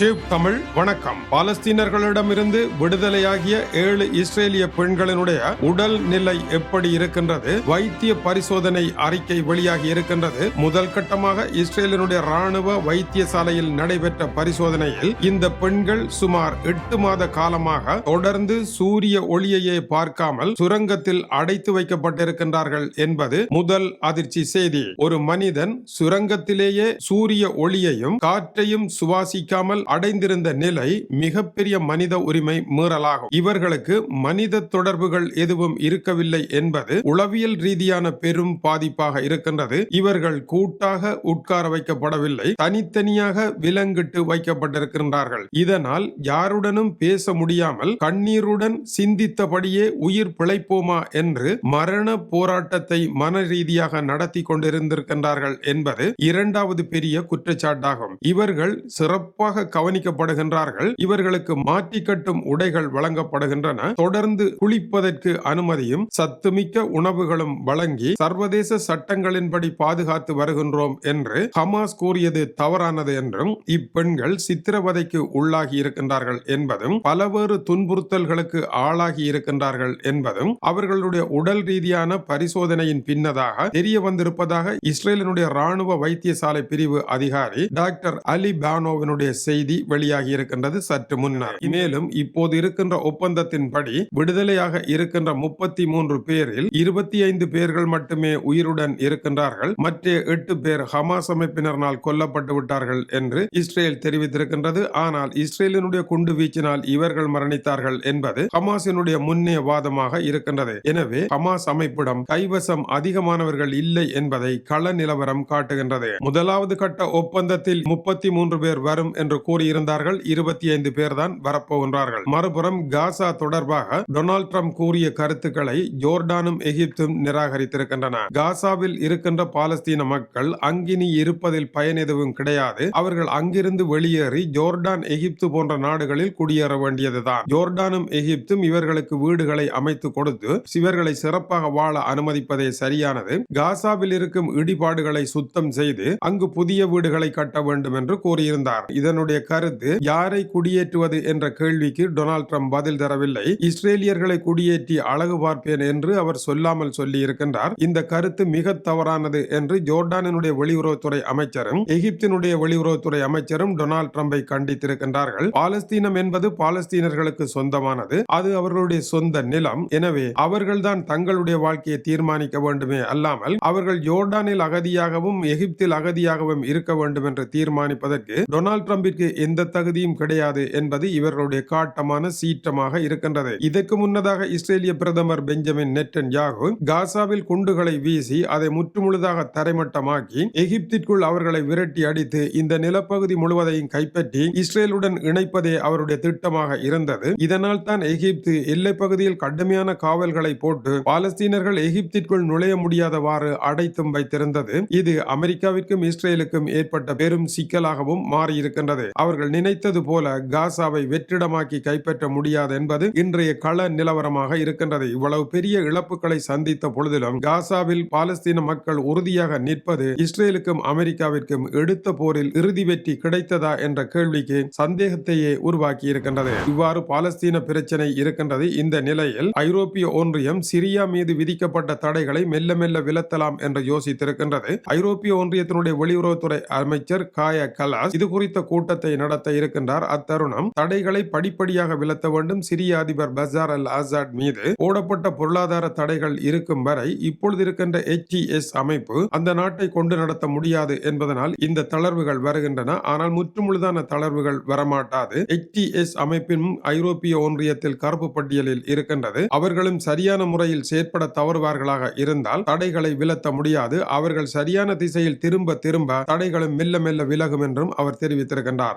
Tube Tamil வணக்கம். பாலஸ்தீனர்களிடமிருந்து விடுதலையாகிய ஏழு இஸ்ரேலிய பெண்களினுடைய உடல் நிலை எப்படி இருக்கின்றது? வைத்திய பரிசோதனை அறிக்கை வெளியாகி இருக்கின்றது. முதல் கட்டமாக இஸ்ரேலினுடைய ராணுவ வைத்தியசாலையில் நடைபெற்ற பரிசோதனையில் இந்த பெண்கள் சுமார் எட்டு மாத காலமாக தொடர்ந்து சூரிய ஒளியையே பார்க்காமல் சுரங்கத்தில் அடைத்து வைக்கப்பட்டிருக்கின்றார்கள் என்பது முதல் அதிர்ச்சி செய்தி. ஒரு மனிதன் சுரங்கத்திலேயே சூரிய ஒளியையும் காற்றையும் சுவாசிக்காமல் அடைந்திருந்த நிலை மிகப்பெரிய மனித உரிமை மீறலாகும். இவர்களுக்கு மனித தொடர்புகள் எதுவும் இருக்கவில்லை என்பது உளவியல் ரீதியான பெரும் பாதிப்பாக இருக்கின்றது. இவர்கள் கூட்டாக உட்கார வைக்கப்படவில்லை. தனித்தனியாக விலங்கிட்டு வைக்கப்பட்டிருக்கின்றார்கள். இதனால் யாருடனும் பேச முடியாமல் கண்ணீருடன் சிந்தித்தபடியே உயிர் பிழைப்போமா என்று மரண போராட்டத்தை மன ரீதியாக நடத்தி கொண்டிருந்திருக்கின்றார்கள் என்பது இரண்டாவது பெரிய குற்றச்சாட்டாகும். இவர்கள் சிறப்பாக கவனிக்கப்படுகின்றார்கள். இவர்களுக்கு மாற்றி கட்டும் உடைகள் வழங்கப்படுகின்றன. தொடர்ந்து குளிப்பதற்கு அனுமதியும் சத்துமிக்க உணவுகளும் வழங்கி சர்வதேச சட்டங்களின்படி பாதுகாத்து வருகின்றோம் என்று ஹமாஸ் கூறியது தவறானது என்றும் இப்பெண்கள் சித்திரவதைக்கு உள்ளாகி இருக்கின்றார்கள் என்பதும் பலவேறு துன்புறுத்தல்களுக்கு ஆளாகி இருக்கின்றார்கள் என்பதும் அவர்களுடைய உடல் ரீதியான பரிசோதனையின் பின்னதாக தெரிய வந்திருப்பதாக இஸ்ரேலினுடைய ராணுவ வைத்தியசாலை பிரிவு அதிகாரி டாக்டர் அலி பானோவினுடைய செய்தி வெளியாகி இருக்கின்றது சற்று முன்னர். மேலும் இப்போது இருக்கின்ற ஒப்பந்தத்தின்படி விடுதலையாக இருக்கின்ற முப்பத்தி மூன்று பேரில் இருபத்தி ஐந்து பேர்கள் மட்டுமே உயிருடன் இருக்கின்றார்கள். மற்ற எட்டு பேர் ஹமாஸ் அமைப்பினரால் கொல்லப்பட்டு விட்டார்கள் என்று இஸ்ரேல் தெரிவித்திருக்கின்றது. ஆனால் இஸ்ரேலினுடைய குண்டு வீச்சினால் இவர்கள் மரணித்தார்கள் என்பது ஹமாஸினுடைய முன்னே வாதமாக இருக்கின்றது. எனவே ஹமாஸ் அமைப்பிடம் கைவசம் அதிகமானவர்கள் இல்லை என்பதை கள நிலவரம் காட்டுகின்றது. முதலாவது கட்ட ஒப்பந்தத்தில் முப்பத்தி மூன்று பேர் வரும் என்று கூடியிருந்தார்கள் இருபத்தி ஐந்து பேர் தான் வரப்போகின்றார்கள். மறுபுறம் காசா தொடர்பாக டொனால்ட் ட்ரம்ப் கூறிய கருத்துக்களை ஜோர்டானும் எகிப்தும் நிராகரித்திருக்கின்றன. காசாவில் இருக்கின்ற பாலஸ்தீன மக்கள் அங்கினி இருப்பதில் பயன் எதுவும் கிடையாது. அவர்கள் அங்கிருந்து வெளியேறி ஜோர்டான் எகிப்து போன்ற நாடுகளில் குடியேற வேண்டியதுதான். ஜோர்டானும் எகிப்தும் இவர்களுக்கு வீடுகளை அமைத்து கொடுத்து இவர்களை சிறப்பாக வாழ அனுமதிப்பதே சரியானது. காசாவில் இருக்கும் இடிபாடுகளை சுத்தம் செய்து அங்கு புதிய வீடுகளை கட்ட வேண்டும் என்று கூறியிருந்தார். இதனுடைய கருத்து யாரை குடியேற்றுவது என்ற கேள்விக்கு டொனால்ட் ட்ரம்ப் பதில் தரவில்லை. இஸ்ரேலியர்களை குடியேற்றி அழகு பார்ப்பேன் என்று அவர் சொல்லாமல் சொல்லி இருக்கின்றார் இந்த கருத்து மிக தவறானது என்று ஜோர்டானினுடைய வெளியுறவுத்துறை அமைச்சரும் எகிப்தினுடைய வெளியுறவுத்துறை அமைச்சரும் டொனால்ட் ட்ரம்பை கண்டித்திருக்கின்றார்கள். பாலஸ்தீனம் என்பது பாலஸ்தீனர்களுக்கு சொந்தமானது. அது அவர்களுடைய சொந்த நிலம். எனவே அவர்கள்தான் தங்களுடைய வாழ்க்கையை தீர்மானிக்க வேண்டுமே அல்லாமல் அவர்கள் ஜோர்டானில் அகதியாகவும் எகிப்தில் அகதியாகவும் இருக்க வேண்டும் என்று தீர்மானிப்பதற்கு டொனால்ட் ட்ரம்பிற்கு எந்த தகுதியும் கிடையாது என்பது இவர்களுடைய காட்டமான சீற்றமாக இருக்கின்றது. இதற்கு முன்னதாக இஸ்ரேலிய பிரதமர் பெஞ்சமின் நெட்டன் யாகு காசாவில் குண்டுகளை வீசி அதை முற்றுமுழுதாக தரைமட்டமாக்கி எகிப்திற்குள் அவர்களை விரட்டி அடித்து இந்த நிலப்பகுதி முழுவதையும் கைப்பற்றி இஸ்ரேலுடன் இணைப்பதே அவருடைய திட்டமாக இருந்தது. இதனால் தான் எகிப்து எல்லை பகுதியில் கடுமையான காவல்களை போட்டு பாலஸ்தீனர்கள் எகிப்திற்குள் நுழைய முடியாதவாறு அடைத்தும் வைத்திருந்தது. இது அமெரிக்காவிற்கும் இஸ்ரேலுக்கும் ஏற்பட்ட பெரும் சிக்கலாகவும் மாறியிருக்கின்றது. அவர்கள் நினைத்தது போல காசாவை வெற்றிடமாக்கி கைப்பற்ற முடியாது என்பது இன்றைய கள நிலவரமாக இருக்கின்றது. இவ்வளவு பெரிய இழப்புகளை சந்தித்த பொழுதிலும் காசாவில் பாலஸ்தீன மக்கள் உறுதியாக நிற்பது இஸ்ரேலுக்கும் அமெரிக்காவிற்கும் எடுத்த போரில் இறுதி வெற்றி கிடைத்ததா என்ற கேள்விக்கு சந்தேகத்தையே உருவாக்கி இருக்கின்றது இவ்வாறு பாலஸ்தீன பிரச்சனை இருக்கின்றது. இந்த நிலையில் ஐரோப்பிய ஒன்றியம் சிரியா மீது விதிக்கப்பட்ட தடைகளை மெல்ல மெல்ல விலத்தலாம் என்று யோசித்திருக்கின்றது. ஐரோப்பிய ஒன்றியத்தினுடைய வெளியுறவுத்துறை அமைச்சர் காய கலாஸ் இது குறித்த கூட்டத்தை நடத்த இருக்கின்றார். அத்தருணம் தடைகளை படிப்படியாக விலத்த வேண்டும். சிரிய அதிபர் பசார் அல் ஆசாட் மீது போடப்பட்ட பொருளாதார தடைகள் இருக்கும் வரை இப்பொழுது இருக்கின்ற எச்டிஎஸ் அமைப்பு அந்த நாட்டை கொண்டு நடத்த முடியாது என்பதனால் இந்த தளர்வுகள் வருகின்றன. ஆனால் முற்றுமுழுதான தளர்வுகள் வரமாட்டாது. எச்டிஎஸ் அமைப்பின் ஐரோப்பிய ஒன்றியத்தில் கருப்பு பட்டியலில் இருக்கின்றது. அவர்களும் சரியான முறையில் செயற்பட தவறுவார்களாக இருந்தால் தடைகளை விலத்த முடியாது. அவர்கள் சரியான திசையில் திரும்ப திரும்ப தடைகளும் மெல்ல மெல்ல விலகும் என்றும் அவர் தெரிவித்திருக்கின்றார்.